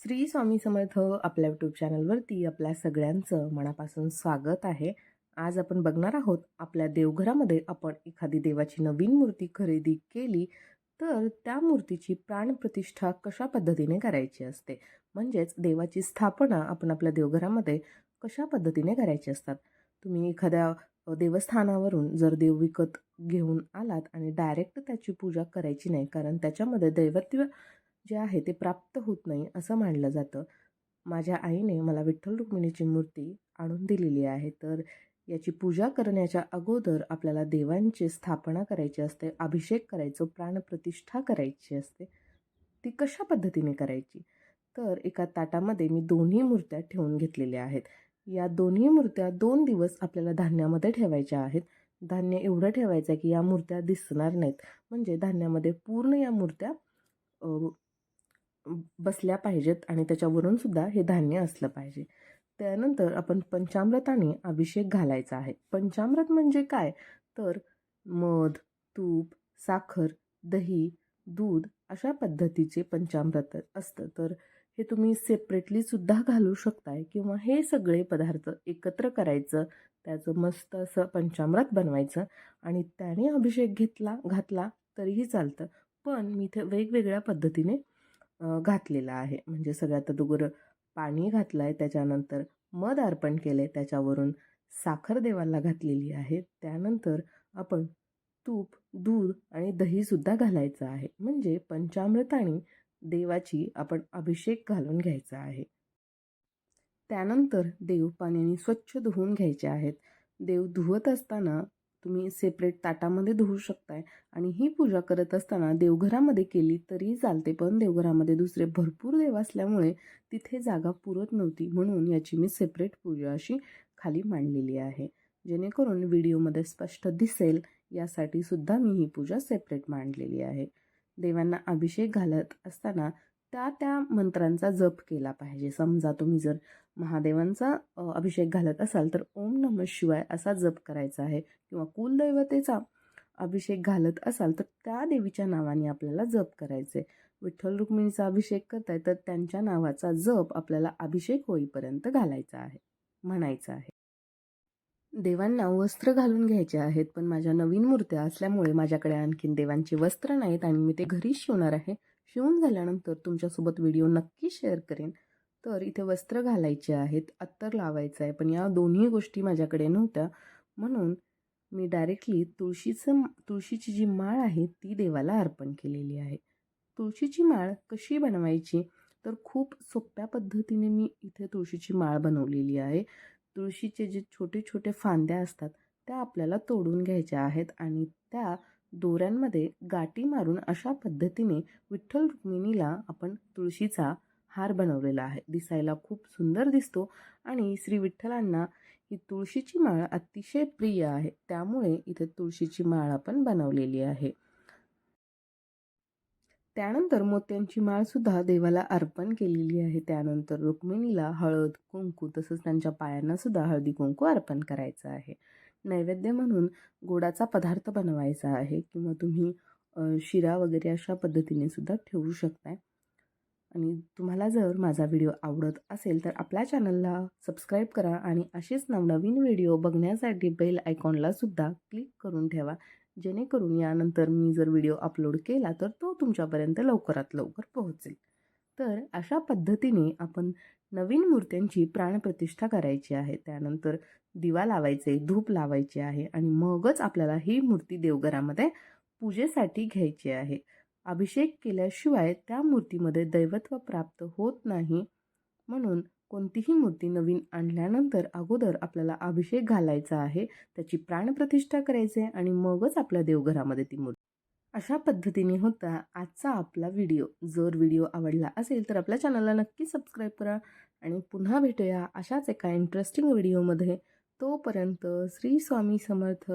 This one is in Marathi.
श्री स्वामी समर्थ आपल्या यूट्यूब चॅनलवरती आपल्या सगळ्यांचं मनापासून स्वागत आहे. आज आपण बघणार आहोत आपल्या देवघरामध्ये आपण एखादी देवाची नवीन मूर्ती खरेदी केली तर त्या मूर्तीची प्राणप्रतिष्ठा कशा पद्धतीने करायची असते? म्हणजेच देवाची स्थापना आपण आपल्या देवघरामध्ये कशा पद्धतीने करायची असतात? तुम्ही एखाद्या देवस्थानावरून जर देव विकत घेऊन आलात आणि डायरेक्ट त्याची पूजा करायची नाही कारण त्याच्यामध्ये दैवत्व जे आहे ते प्राप्त होत नाही असं मानलं जातं. माझ्या आईने मला विठ्ठल रुक्मिणीची मूर्ती आणून दिलेली आहे. तर याची पूजा करण्याच्या अगोदर आपल्याला देवांची स्थापना करायची असते अभिषेक करायचो प्राणप्रतिष्ठा करायची असते ती कशा पद्धतीने करायची? तर एका ताटामध्ये मी दोन्ही मूर्त्या ठेवून घेतलेल्या आहेत. या दोन्ही मूर्त्या दोन दिवस आपल्याला धान्यामध्ये ठेवायच्या आहेत. धान्य एवढं ठेवायचं आहे की या मूर्त्या दिसणार नाहीत. म्हणजे धान्यामध्ये पूर्ण या मूर्त्या बसल्या पाहिजेत आणि त्याच्यावरून सुद्धा हे धान्य असलं पाहिजे. त्यानंतर आपण पंचामृताने अभिषेक घालायचा आहे. पंचामृत म्हणजे काय? तर मध तूप साखर दही दूध अशा पद्धतीचे पंचामृत असतं. तर हे तुम्ही सेपरेटली सुद्धा घालू शकताय किंवा हे सगळे पदार्थ एकत्र करायचं त्याचं मस्त असं पंचामृत बनवायचं आणि त्याने अभिषेक घेतला घातला तरीही चालतं. पण मी इथे वेगवेगळ्या पद्धतीने घातलेला आहे. म्हणजे सगळ्यात अगोदर पाणी घातलं आहे त्याच्यानंतर मध अर्पण केलं आहे त्याच्यावरून साखर देवाला घातलेली आहे. त्यानंतर आपण तूप दूध आणि दहीसुद्धा घालायचं आहे. म्हणजे पंचामृताने देवाची आपण अभिषेक घालून घ्यायचा आहे. त्यानंतर देव पाण्याने स्वच्छ धुवून घ्यायचे आहेत. देव धुवत असताना तुम्ही सेपरेट ताटामध्ये धुवू शकताय. आणि ही पूजा करत असताना देवघरामध्ये केली तरी चालते पण देवघरामध्ये दुसरे भरपूर देव असल्यामुळे तिथे जागा पुरत नव्हती. म्हणून याची मी सेपरेट पूजा अशी खाली मांडलेली आहे. जेणेकरून व्हिडिओमध्ये स्पष्ट दिसेल यासाठी सुद्धा मी ही पूजा सेपरेट मांडलेली आहे. देवांना अभिषेक घालत असताना त्या त्या मंत्रांचा जप केला पाहिजे. समजा तुम्ही जर महादेवांचा अभिषेक घालत असाल तर ओम नम शिवाय असा जप करायचा आहे. किंवा कुलदैवतेचा अभिषेक घालत असाल तर त्या देवीच्या नावाने आपल्याला जप करायचे विठ्ठल रुक्मिणीचा अभिषेक करताय तर त्यांच्या नावाचा जप आपल्याला अभिषेक होईपर्यंत घालायचा आहे म्हणायचा आहे. देवांना वस्त्र घालून घ्यायचे आहेत पण माझ्या नवीन मूर्त्या असल्यामुळे माझ्याकडे आणखीन देवांची वस्त्र नाहीत आणि मी ते घरीच शिवणार आहे. शिवून झाल्यानंतर तुमच्यासोबत व्हिडिओ नक्की शेअर करेन. तर इथे वस्त्र घालायचे आहेत अत्तर लावायचं आहे पण या दोन्ही गोष्टी माझ्याकडे नव्हत्या. म्हणून मी डायरेक्टली तुळशीचं तुळशीची जी माळ आहे ती देवाला अर्पण केलेली आहे. तुळशीची माळ कशी बनवायची? तर खूप सोप्या पद्धतीने मी इथे तुळशीची माळ बनवलेली आहे. तुळशीचे जे छोटे छोटे फांद्या असतात त्या आपल्याला तोडून घ्यायच्या आहेत आणि त्या दोऱ्यांमध्ये गाठी मारून अशा पद्धतीने विठ्ठल रुक्मिणीला आपण तुळशीचा हार बनवलेला आहे. दिसायला खूप सुंदर दिसतो आणि श्री विठ्ठलांना ही तुळशीची माळ अतिशय प्रिय आहे. त्यामुळे इथे तुळशीची माळ आपण बनवलेली आहे. त्यानंतर मोत्यांची माळ सुद्धा देवाला अर्पण केलेली आहे. त्यानंतर रुक्मिणीला हळद कुंकू तसंच त्यांच्या पायांना सुद्धा हळदी कुंकू अर्पण करायचं आहे. नैवेद्य म्हणून गोडाचा पदार्थ बनवायचा आहे किंवा तुम्ही शिरा वगैरे अशा पद्धतीने सुद्धा ठेवू शकताय. आणि तुम्हाला जर माझा व्हिडिओ आवडत असेल तर आपल्या चॅनलला सबस्क्राईब करा आणि असेच नवनवीन व्हिडिओ बघण्यासाठी बेल आयकॉनला सुद्धा क्लिक करून ठेवा. जेणेकरून यानंतर मी जर व्हिडिओ अपलोड केला तर तो तुमच्यापर्यंत लवकरात लवकर पोहोचेल. तर अशा पद्धतीने आपण नवीन मूर्त्यांची प्राणप्रतिष्ठा करायची आहे. त्यानंतर दिवा लावायचे धूप लावायचे आहे आणि मगच आपल्याला ही मूर्ती देवघरामध्ये पूजेसाठी घ्यायची आहे. अभिषेक केल्याशिवाय त्या मूर्तीमध्ये दैवत्व प्राप्त होत नाही. म्हणून कोणतीही मूर्ती नवीन आणल्यानंतर अगोदर आपल्याला अभिषेक घालायचा आहे. त्याची प्राणप्रतिष्ठा करायची आहे आणि मगच आपल्या देवघरामध्ये ती मूर्ती अशा पद्धतीने होता आजचा आपला व्हिडिओ. जर व्हिडिओ आवडला असेल तर आपल्या चॅनलला नक्की सबस्क्राईब करा आणि पुन्हा भेटूया अशाच एका इंटरेस्टिंग व्हिडिओमध्ये तोपर्यंत श्री स्वामी समर्थ.